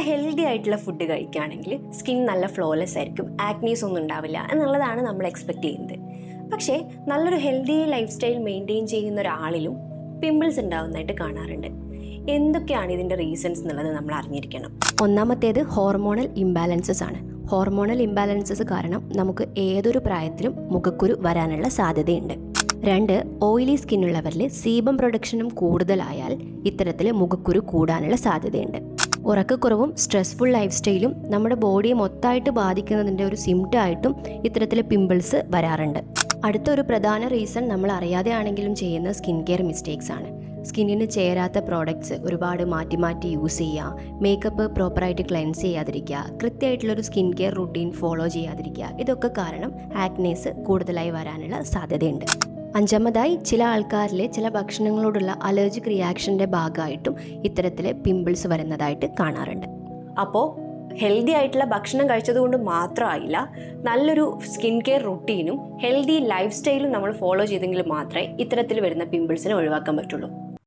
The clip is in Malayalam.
ഹെൽത്തി ആയിട്ടുള്ള ഫുഡ് കഴിക്കുകയാണെങ്കിൽ സ്കിൻ നല്ല ഫ്ലോലെസ് ആയിരിക്കും. ആക്നീസ് ഒന്നും ഉണ്ടാവില്ല. എന്നുള്ളതാണ് നമ്മൾ എക്സ്പെക്ട് ചെയ്യുന്നത്. പക്ഷേ നല്ലൊരു ഹെൽത്തി ലൈഫ് സ്റ്റൈൽ മെയിന്റെയിൻ ചെയ്യുന്ന ഒരാളിലും പിമ്പിൾസ് ഉണ്ടാവുന്നതായിട്ട് കാണാറുണ്ട്. എന്തൊക്കെയാണ് ഇതിന്റെ റീസൺസ് എന്നുള്ളത് നമ്മൾ അറിഞ്ഞിരിക്കണം. ഒന്നാമത്തേത് ഹോർമോണൽ ഇംബാലൻസസ് ആണ്. ഹോർമോണൽ ഇംബാലൻസസ് കാരണം നമുക്ക് ഏതൊരു പ്രായത്തിലും മുഖക്കുരു വരാനുള്ള സാധ്യതയുണ്ട്. രണ്ട് ഓയിലി സ്കിന്നുള്ളവരിൽ സീബം പ്രൊഡക്ഷനും കൂടുതലായാൽ ഇത്തരത്തിൽ മുഖക്കുരു കൂടാനുള്ള സാധ്യതയുണ്ട്. ഉറക്കക്കുറവും സ്ട്രെസ്ഫുൾ ലൈഫ് സ്റ്റൈലും നമ്മുടെ ബോഡിയെ മൊത്തമായിട്ട് ബാധിക്കുന്നതിന്റെ ഒരു സിംറ്റമായിട്ടും ഇത്തരത്തിൽ പിമ്പിൾസ് വരാറുണ്ട്. അടുത്തൊരു പ്രധാന റീസൺ നമ്മൾ അറിയാതെ ആണെങ്കിലും ചെയ്യുന്ന സ്കിൻ കെയർ മിസ്റ്റേക്സ് ആണ് സ്കിന്നിന് ചേരാത്ത പ്രോഡക്ട്സ് ഒരുപാട് മാറ്റി മാറ്റി യൂസ് ചെയ്യുക മേക്കപ്പ് പ്രോപ്പറായിട്ട് ക്ലെൻസ് ചെയ്യാതിരിക്കുക കൃത്യമായിട്ടുള്ളൊരു സ്കിൻ കെയർ റുട്ടീൻ ഫോളോ ചെയ്യാതിരിക്കുക ഇതൊക്കെ കാരണം ആക്നേസ് കൂടുതലായി വരാനുള്ള സാധ്യതയുണ്ട്. അഞ്ചാമതായി ചില ആൾക്കാരിലെ ചില ഭക്ഷണങ്ങളോടുള്ള അലർജിക് റിയാക്ഷന്റെ ഭാഗമായിട്ടും ഇത്തരത്തിൽ പിമ്പിൾസ് വരുന്നതായിട്ട് കാണാറുണ്ട്. അപ്പോൾ ഹെൽത്തി ആയിട്ടുള്ള ഭക്ഷണം കഴിച്ചതുകൊണ്ട് മാത്രമായില്ല നല്ലൊരു സ്കിൻ കെയർ റുട്ടീനും ഹെൽത്തി ലൈഫ് സ്റ്റൈലും നമ്മൾ ഫോളോ ചെയ്തെങ്കിൽ മാത്രമേ ഇത്തരത്തിൽ വരുന്ന പിമ്പിൾസിനെ ഒഴിവാക്കാൻ പറ്റുള്ളൂ.